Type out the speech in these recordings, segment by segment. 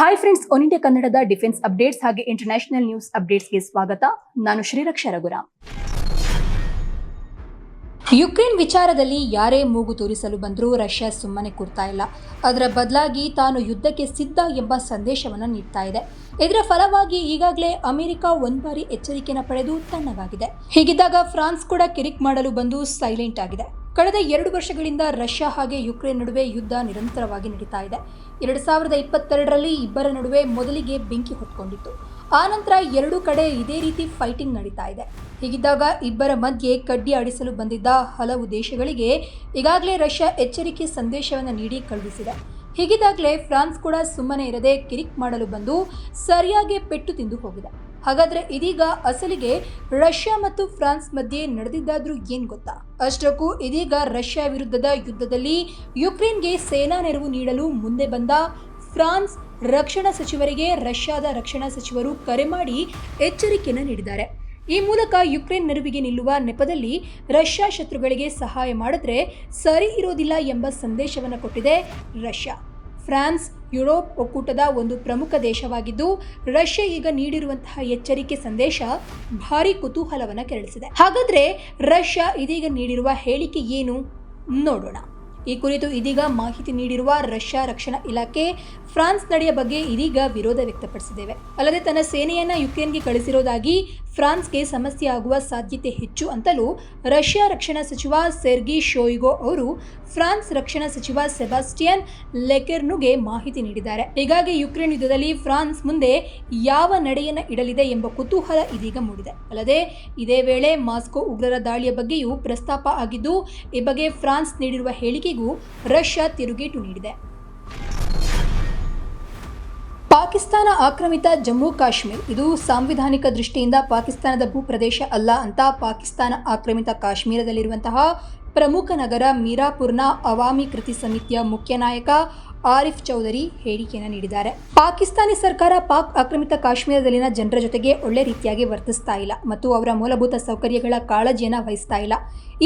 Hi friends One India ಕನ್ನಡದ defence updates ಹಾಗೆ international news ಅಪ್ಡೇಟ್ಸ್ಗೆ ಸ್ವಾಗತ. ನಾನು ಶ್ರೀರಕ್ಷ ರಘುರಾಮ್. ಯುಕ್ರೇನ್ ವಿಚಾರದಲ್ಲಿ ಯಾರೇ ಮೂಗು ತೋರಿಸಲು ಬಂದರೂ ರಷ್ಯಾ ಸುಮ್ಮನೆ ಕೂರ್ತಾ ಇಲ್ಲ. ಅದರ ಬದಲಾಗಿ ತಾನು ಯುದ್ಧಕ್ಕೆ ಸಿದ್ಧ ಎಂಬ ಸಂದೇಶವನ್ನು ನೀಡ್ತಾ ಇದೆ. ಇದರ ಫಲವಾಗಿ ಈಗಾಗಲೇ ಅಮೆರಿಕ ಒಂದು ಬಾರಿ ಎಚ್ಚರಿಕೆಯನ್ನು ಪಡೆದು ತಣ್ಣಗಾಗಿದೆ. ಹೀಗಿದ್ದಾಗ ಫ್ರಾನ್ಸ್ ಕೂಡ ಕಿರಿಕ್ ಮಾಡಲು ಬಂದು ಸೈಲೆಂಟ್ ಆಗಿದೆ. ಕಳೆದ ಎರಡು ವರ್ಷಗಳಿಂದ ರಷ್ಯಾ ಹಾಗೆ ಯುಕ್ರೇನ್ ನಡುವೆ ಯುದ್ಧ ನಿರಂತರವಾಗಿ ನಡೀತಾ ಇದೆ. ಎರಡು ಸಾವಿರದ ಇಪ್ಪತ್ತೆರಡರಲ್ಲಿ ಇಬ್ಬರ ನಡುವೆ ಮೊದಲಿಗೆ ಬೆಂಕಿ ಹೊತ್ಕೊಂಡಿತ್ತು. ಆನಂತರ ಎರಡೂ ಕಡೆ ಇದೇ ರೀತಿ ಫೈಟಿಂಗ್ ನಡೀತಾ ಇದೆ. ಹೀಗಿದ್ದಾಗ ಇಬ್ಬರ ಮಧ್ಯೆ ಕಡ್ಡಿ ಆಡಿಸಲು ಬಂದಿದ್ದ ಹಲವು ದೇಶಗಳಿಗೆ ಈಗಾಗಲೇ ರಷ್ಯಾ ಎಚ್ಚರಿಕೆ ಸಂದೇಶವನ್ನು ನೀಡಿ ಕಳುಹಿಸಿದೆ. ಹೀಗಿದ್ದಾಗಲೇ ಫ್ರಾನ್ಸ್ ಕೂಡ ಸುಮ್ಮನೆ ಇರದೆ ಕಿರಿಕ್ ಮಾಡಲು ಬಂದು ಸರಿಯಾಗಿ ಪೆಟ್ಟು ತಿಂದು ಹೋಗಿದೆ. ಹಾಗಾದ್ರೆ ಇದೀಗ ಅಸಲಿಗೆ ರಷ್ಯಾ ಮತ್ತು ಫ್ರಾನ್ಸ್ ಮಧ್ಯೆ ನಡೆದಿದ್ದಾದ್ರೂ ಏನ್ ಗೊತ್ತಾ? ಅಷ್ಟಕ್ಕೂ ಇದೀಗ ರಷ್ಯಾ ವಿರುದ್ಧದ ಯುದ್ಧದಲ್ಲಿ ಯುಕ್ರೇನ್ಗೆ ಸೇನಾ ನೆರವು ನೀಡಲು ಮುಂದೆ ಬಂದ ಫ್ರಾನ್ಸ್ ರಕ್ಷಣಾ ಸಚಿವರಿಗೆ ರಷ್ಯಾದ ರಕ್ಷಣಾ ಸಚಿವರು ಕರೆ ಮಾಡಿ ಎಚ್ಚರಿಕೆಯನ್ನು ನೀಡಿದ್ದಾರೆ. ಈ ಮೂಲಕ ಯುಕ್ರೇನ್ ನೆರವಿಗೆ ನಿಲ್ಲುವ ನೆಪದಲ್ಲಿ ರಷ್ಯಾ ಶತ್ರುಗಳಿಗೆ ಸಹಾಯ ಮಾಡಿದ್ರೆ ಸರಿ ಇರೋದಿಲ್ಲ ಎಂಬ ಸಂದೇಶವನ್ನು ಕೊಟ್ಟಿದೆ ರಷ್ಯಾ. ಫ್ರಾನ್ಸ್, ಯುರೋಪ್ ಒಕ್ಕೂಟದ ಒಂದು ಪ್ರಮುಖ ದೇಶವಾಗಿದ್ದು, ರಷ್ಯಾ ಈಗ ನೀಡಿರುವಂತಹ ಎಚ್ಚರಿಕೆ ಸಂದೇಶ ಭಾರಿ ಕುತೂಹಲವನ್ನು ಕೆರಳಿಸಿದೆ. ಹಾಗಾದ್ರೆ ರಷ್ಯಾ ಇದೀಗ ನೀಡಿರುವ ಹೇಳಿಕೆ ಏನು? ನೋಡೋಣ. ಈ ಕುರಿತು ಇದೀಗ ಮಾಹಿತಿ ನೀಡಿರುವ ರಷ್ಯಾ ರಕ್ಷಣಾ ಇಲಾಖೆ ಫ್ರಾನ್ಸ್ ನಡೆಯ ಬಗ್ಗೆ ಇದೀಗ ವಿರೋಧ ವ್ಯಕ್ತಪಡಿಸಿದ್ದೇವೆ. ಅಲ್ಲದೆ ತನ್ನ ಸೇನೆಯನ್ನ ಯುಕ್ರೇನ್ಗೆ ಕಳಿಸಿರೋದಾಗಿ ಫ್ರಾನ್ಸ್ಗೆ ಸಮಸ್ಯೆ ಆಗುವ ಸಾಧ್ಯತೆ ಹೆಚ್ಚು ಅಂತಲೂ ರಷ್ಯಾ ರಕ್ಷಣಾ ಸಚಿವ ಸೆರ್ಗಿ ಶೋಯಿಗೋ ಅವರು ಫ್ರಾನ್ಸ್ ರಕ್ಷಣಾ ಸಚಿವ ಸೆಬಾಸ್ಟಿಯನ್ ಲೆಕೆರ್ನುಗೆ ಮಾಹಿತಿ ನೀಡಿದ್ದಾರೆ. ಹೀಗಾಗಿ ಯುಕ್ರೇನ್ ಯುದ್ಧದಲ್ಲಿ ಫ್ರಾನ್ಸ್ ಮುಂದೆ ಯಾವ ನಡೆಯನ್ನು ಇಡಲಿದೆ ಎಂಬ ಕುತೂಹಲ ಇದೀಗ ಮೂಡಿದೆ. ಅಲ್ಲದೆ, ಇದೇ ವೇಳೆ ಮಾಸ್ಕೋ ಉಗ್ರರ ದಾಳಿಯ ಬಗ್ಗೆಯೂ ಪ್ರಸ್ತಾಪ ಆಗಿದ್ದು, ಈ ಬಗ್ಗೆ ಫ್ರಾನ್ಸ್ ನೀಡಿರುವ ಹೇಳಿಕೆಗೂ ರಷ್ಯಾ ತಿರುಗೇಟು ನೀಡಿದೆ. ಪಾಕಿಸ್ತಾನ ಆಕ್ರಮಿತ ಜಮ್ಮು ಕಾಶ್ಮೀರ್. ಇದು ಸಾಂವಿಧಾನಿಕ ದೃಷ್ಟಿಯಿಂದ ಪಾಕಿಸ್ತಾನದ ಭೂಪ್ರದೇಶ ಅಲ್ಲ ಅಂತ ಪಾಕಿಸ್ತಾನ ಆಕ್ರಮಿತ ಕಾಶ್ಮೀರದಲ್ಲಿರುವಂತಹ ಪ್ರಮುಖ ನಗರ ಮೀರಾಪುರ್ನ ಅವಾಮಿ ಕೃತಿ ಸಮಿತಿಯ ಮುಖ್ಯ ನಾಯಕ ಆರಿಫ್ ಚೌಧರಿ ಹೇಳಿಕೆಯನ್ನು ನೀಡಿದ್ದಾರೆ. ಪಾಕಿಸ್ತಾನಿ ಸರ್ಕಾರ ಪಾಕ್ ಆಕ್ರಮಿತ ಕಾಶ್ಮೀರದಲ್ಲಿನ ಜನರ ಜೊತೆಗೆ ಒಳ್ಳೆ ರೀತಿಯಾಗಿ ವರ್ತಿಸ್ತಾ ಇಲ್ಲ ಮತ್ತು ಅವರ ಮೂಲಭೂತ ಸೌಕರ್ಯಗಳ ಕಾಳಜಿಯನ್ನು ವಹಿಸ್ತಾ ಇಲ್ಲ.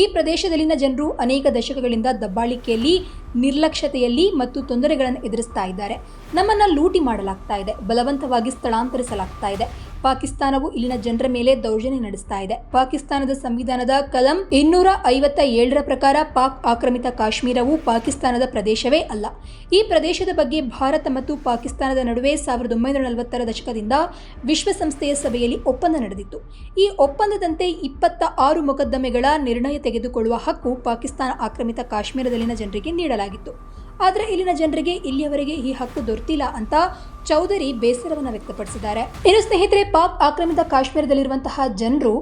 ಈ ಪ್ರದೇಶದಲ್ಲಿನ ಜನರು ಅನೇಕ ದಶಕಗಳಿಂದ ದಬ್ಬಾಳಿಕೆಯಲ್ಲಿ ನಿರ್ಲಕ್ಷ್ಯತೆಯಲ್ಲಿ ಮತ್ತು ತೊಂದರೆಗಳನ್ನು ಎದುರಿಸ್ತಾ ಇದ್ದಾರೆ. ನಮ್ಮನ್ನು ಲೂಟಿ ಮಾಡಲಾಗ್ತಾ ಇದೆ, ಬಲವಂತವಾಗಿ ಸ್ಥಳಾಂತರಿಸಲಾಗ್ತಾ ಇದೆ. ಪಾಕಿಸ್ತಾನವು ಇಲ್ಲಿನ ಜನರ ಮೇಲೆ ದೌರ್ಜನ್ಯ ನಡೆಸ್ತಾ ಇದೆ. ಪಾಕಿಸ್ತಾನದ ಸಂವಿಧಾನದ ಕಲಂ ಇನ್ನೂರ ಐವತ್ತ ಏಳರ ಪ್ರಕಾರ ಪಾಕ್ ಆಕ್ರಮಿತ ಕಾಶ್ಮೀರವು ಪಾಕಿಸ್ತಾನದ ಪ್ರದೇಶವೇ ಅಲ್ಲ. ಈ ಪ್ರದೇಶದ ಬಗ್ಗೆ ಭಾರತ ಮತ್ತು ಪಾಕಿಸ್ತಾನದ ನಡುವೆ ಸಾವಿರದ ಒಂಬೈನೂರ ನಲವತ್ತರ ದಶಕದಿಂದ ವಿಶ್ವಸಂಸ್ಥೆಯ ಸಭೆಯಲ್ಲಿ ಒಪ್ಪಂದ ನಡೆದಿತ್ತು. ಈ ಒಪ್ಪಂದದಂತೆ ಇಪ್ಪತ್ತ ಆರು ಮೊಕದ್ದಮೆಗಳ ನಿರ್ಣಯ ತೆಗೆದುಕೊಳ್ಳುವ ಹಕ್ಕು ಪಾಕಿಸ್ತಾನ ಆಕ್ರಮಿತ ಕಾಶ್ಮೀರದಲ್ಲಿನ ಜನರಿಗೆ ನೀಡಲಾಗಿತ್ತು ಆದರೆ ಇಲ್ಲಿನ ಜನರಿಗೆ ಇಲ್ಲಿಯವರೆಗೆ ಈ ಹಕ್ಕು ದೊರೆತಿಲ್ಲ ಅಂತ ಚೌಧರಿ ಬೇಸರವನ್ನು ವ್ಯಕ್ತಪಡಿಸಿದ್ದಾರೆ. ಇನ್ನು ಸ್ನೇಹಿತರೆ, ಪಾಕ್ ಆಕ್ರಮಿತ ಕಾಶ್ಮೀರದಲ್ಲಿರುವಂತಹ ಜನರು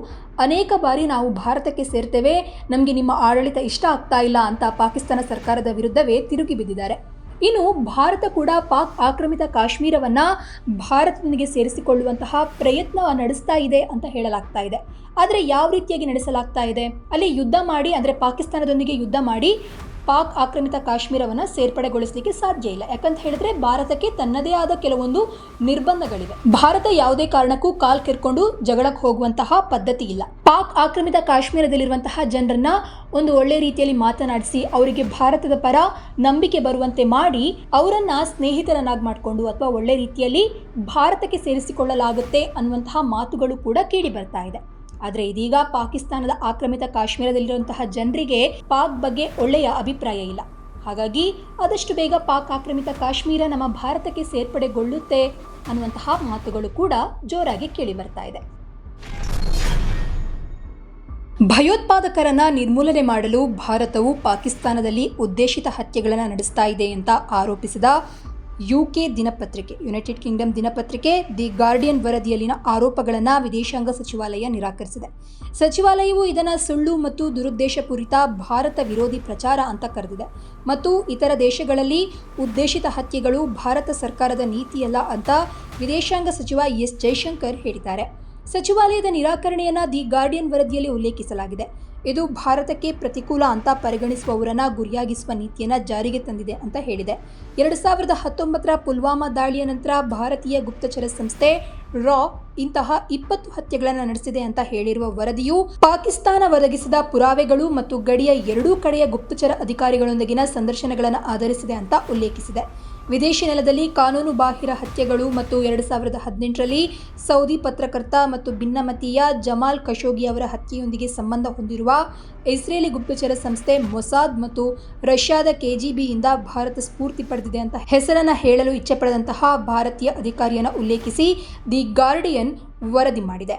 ಅನೇಕ ಬಾರಿ ನಾವು ಭಾರತಕ್ಕೆ ಸೇರ್ತೇವೆ, ನಮಗೆ ನಿಮ್ಮ ಆಡಳಿತ ಇಷ್ಟ ಆಗ್ತಾ ಇಲ್ಲ ಅಂತ ಪಾಕಿಸ್ತಾನ ಸರ್ಕಾರದ ವಿರುದ್ಧವೇ ತಿರುಗಿ ಬಿದ್ದಿದ್ದಾರೆ. ಇನ್ನು ಭಾರತ ಕೂಡ ಪಾಕ್ ಆಕ್ರಮಿತ ಕಾಶ್ಮೀರವನ್ನ ಭಾರತದೊಂದಿಗೆ ಸೇರಿಸಿಕೊಳ್ಳುವಂತಹ ಪ್ರಯತ್ನ ನಡೆಸ್ತಾ ಇದೆ ಅಂತ ಹೇಳಲಾಗ್ತಾ ಇದೆ. ಆದರೆ ಯಾವ ರೀತಿಯಾಗಿ ನಡೆಸಲಾಗ್ತಾ ಇದೆ? ಅಲ್ಲಿ ಯುದ್ಧ ಮಾಡಿ, ಅಂದರೆ ಪಾಕಿಸ್ತಾನದೊಂದಿಗೆ ಯುದ್ಧ ಮಾಡಿ ಪಾಕ್ ಆಕ್ರಮಿತ ಕಾಶ್ಮೀರವನ್ನು ಸೇರ್ಪಡೆಗೊಳಿಸಲಿಕ್ಕೆ ಸಾಧ್ಯ ಇಲ್ಲ. ಯಾಕಂತ ಹೇಳಿದ್ರೆ ಭಾರತಕ್ಕೆ ತನ್ನದೇ ಆದ ಕೆಲವೊಂದು ನಿರ್ಬಂಧಗಳಿವೆ. ಭಾರತ ಯಾವುದೇ ಕಾರಣಕ್ಕೂ ಕಾಲ್ ಕೆರ್ಕೊಂಡು ಜಗಳಕ್ಕೆ ಹೋಗುವಂತಹ ಪದ್ಧತಿ ಇಲ್ಲ. ಪಾಕ್ ಆಕ್ರಮಿತ ಕಾಶ್ಮೀರದಲ್ಲಿರುವಂತಹ ಜನರನ್ನ ಒಂದು ಒಳ್ಳೆ ರೀತಿಯಲ್ಲಿ ಮಾತನಾಡಿಸಿ, ಅವರಿಗೆ ಭಾರತದ ಪರ ನಂಬಿಕೆ ಬರುವಂತೆ ಮಾಡಿ, ಅವರನ್ನ ಸ್ನೇಹಿತರನ್ನಾಗಿ ಮಾಡಿಕೊಂಡು ಅಥವಾ ಒಳ್ಳೆ ರೀತಿಯಲ್ಲಿ ಭಾರತಕ್ಕೆ ಸೇರಿಸಿಕೊಳ್ಳಲಾಗುತ್ತೆ ಅನ್ನುವಂತಹ ಮಾತುಗಳು ಕೂಡ ಕೇಳಿ ಬರ್ತಾ ಇದೆ. ಆದರೆ ಇದೀಗ ಪಾಕಿಸ್ತಾನದ ಆಕ್ರಮಿತ ಕಾಶ್ಮೀರದಲ್ಲಿರುವಂತಹ ಜನರಿಗೆ ಪಾಕ್ ಬಗ್ಗೆ ಒಳ್ಳೆಯ ಅಭಿಪ್ರಾಯ ಇಲ್ಲ. ಹಾಗಾಗಿ ಆದಷ್ಟು ಬೇಗ ಪಾಕ್ ಆಕ್ರಮಿತ ಕಾಶ್ಮೀರ ನಮ್ಮ ಭಾರತಕ್ಕೆ ಸೇರ್ಪಡೆಗೊಳ್ಳುತ್ತೆ ಅನ್ನುವಂತಹ ಮಾತುಗಳು ಕೂಡ ಜೋರಾಗಿ ಕೇಳಿ ಬರ್ತಾ ಇದೆ. ಭಯೋತ್ಪಾದಕರನ್ನ ನಿರ್ಮೂಲನೆ ಮಾಡಲು ಭಾರತವು ಪಾಕಿಸ್ತಾನದಲ್ಲಿ ಉದ್ದೇಶಿತ ಹತ್ಯೆಗಳನ್ನು ನಡೆಸ್ತಾ ಇದೆ ಅಂತ ಆರೋಪಿಸಿದ ಯುಕೆ ದಿನಪತ್ರಿಕೆ, ಯುನೈಟೆಡ್ ಕಿಂಗ್ಡಮ್ ದಿನಪತ್ರಿಕೆ, ದಿ ಗಾರ್ಡಿಯನ್ ವರದಿಯಲ್ಲಿನ ಆರೋಪಗಳನ್ನು ವಿದೇಶಾಂಗ ಸಚಿವಾಲಯ ನಿರಾಕರಿಸಿದೆ. ಸಚಿವಾಲಯವು ಇದನ್ನು ಸುಳ್ಳು ಮತ್ತು ದುರುದ್ದೇಶಪೂರಿತ ಭಾರತ ವಿರೋಧಿ ಪ್ರಚಾರ ಅಂತ ಕರೆದಿದೆ. ಮತ್ತು ಇತರ ದೇಶಗಳಲ್ಲಿ ಉದ್ದೇಶಿತ ಹತ್ಯೆಗಳು ಭಾರತ ಸರ್ಕಾರದ ನೀತಿಯಲ್ಲ ಅಂತ ವಿದೇಶಾಂಗ ಸಚಿವ ಎಸ್ ಜೈಶಂಕರ್ ಹೇಳಿದ್ದಾರೆ. ಸಚಿವಾಲಯದ ನಿರಾಕರಣೆಯನ್ನು ದಿ ಗಾರ್ಡಿಯನ್ ವರದಿಯಲ್ಲಿ ಉಲ್ಲೇಖಿಸಲಾಗಿದೆ. ಇದು ಭಾರತಕ್ಕೆ ಪ್ರತಿಕೂಲ ಅಂತ ಪರಿಗಣಿಸುವವರನ್ನ ಗುರಿಯಾಗಿಸುವ ನೀತಿಯನ್ನ ಜಾರಿಗೆ ತಂದಿದೆ ಅಂತ ಹೇಳಿದೆ. ಎರಡು ಸಾವಿರದ ಹತ್ತೊಂಬತ್ತರ ಪುಲ್ವಾಮಾ ದಾಳಿಯ ನಂತರ ಭಾರತೀಯ ಗುಪ್ತಚರ ಸಂಸ್ಥೆ ರಾ ಇಂತಹ ಇಪ್ಪತ್ತು ಹತ್ಯೆಗಳನ್ನು ನಡೆಸಿದೆ ಅಂತ ಹೇಳಿರುವ ವರದಿಯು ಪಾಕಿಸ್ತಾನ ಒದಗಿಸಿದ ಪುರಾವೆಗಳು ಮತ್ತು ಗಡಿಯ ಎರಡೂ ಕಡೆಯ ಗುಪ್ತಚರ ಅಧಿಕಾರಿಗಳೊಂದಿಗಿನ ಸಂದರ್ಶನಗಳನ್ನು ಆಧರಿಸಿದೆ ಅಂತ ಉಲ್ಲೇಖಿಸಿದೆ. ವಿದೇಶಿ ನೆಲದಲ್ಲಿ ಕಾನೂನು ಬಾಹಿರ ಹತ್ಯೆಗಳು ಮತ್ತು ಎರಡು ಸಾವಿರದ ಹದಿನೆಂಟರಲ್ಲಿ ಸೌದಿ ಪತ್ರಕರ್ತ ಮತ್ತು ಭಿನ್ನಮತೀಯ ಜಮಾಲ್ ಖಶೋಗಿ ಅವರ ಹತ್ಯೆಯೊಂದಿಗೆ ಸಂಬಂಧ ಹೊಂದಿರುವ ಇಸ್ರೇಲಿ ಗುಪ್ತಚರ ಸಂಸ್ಥೆ ಮೊಸಾದ್ ಮತ್ತು ರಷ್ಯಾದ ಕೆಜಿಬಿಯಿಂದ ಭಾರತ ಸ್ಫೂರ್ತಿ ಪಡೆದಿದೆ ಅಂತ ಹೆಸರನ್ನು ಹೇಳಲು ಇಚ್ಛೆಪಡದಂತಹ ಭಾರತೀಯ ಅಧಿಕಾರಿಯನ್ನು ಉಲ್ಲೇಖಿಸಿ ದಿ ಗಾರ್ಡಿಯನ್ ವರದಿ ಮಾಡಿದೆ.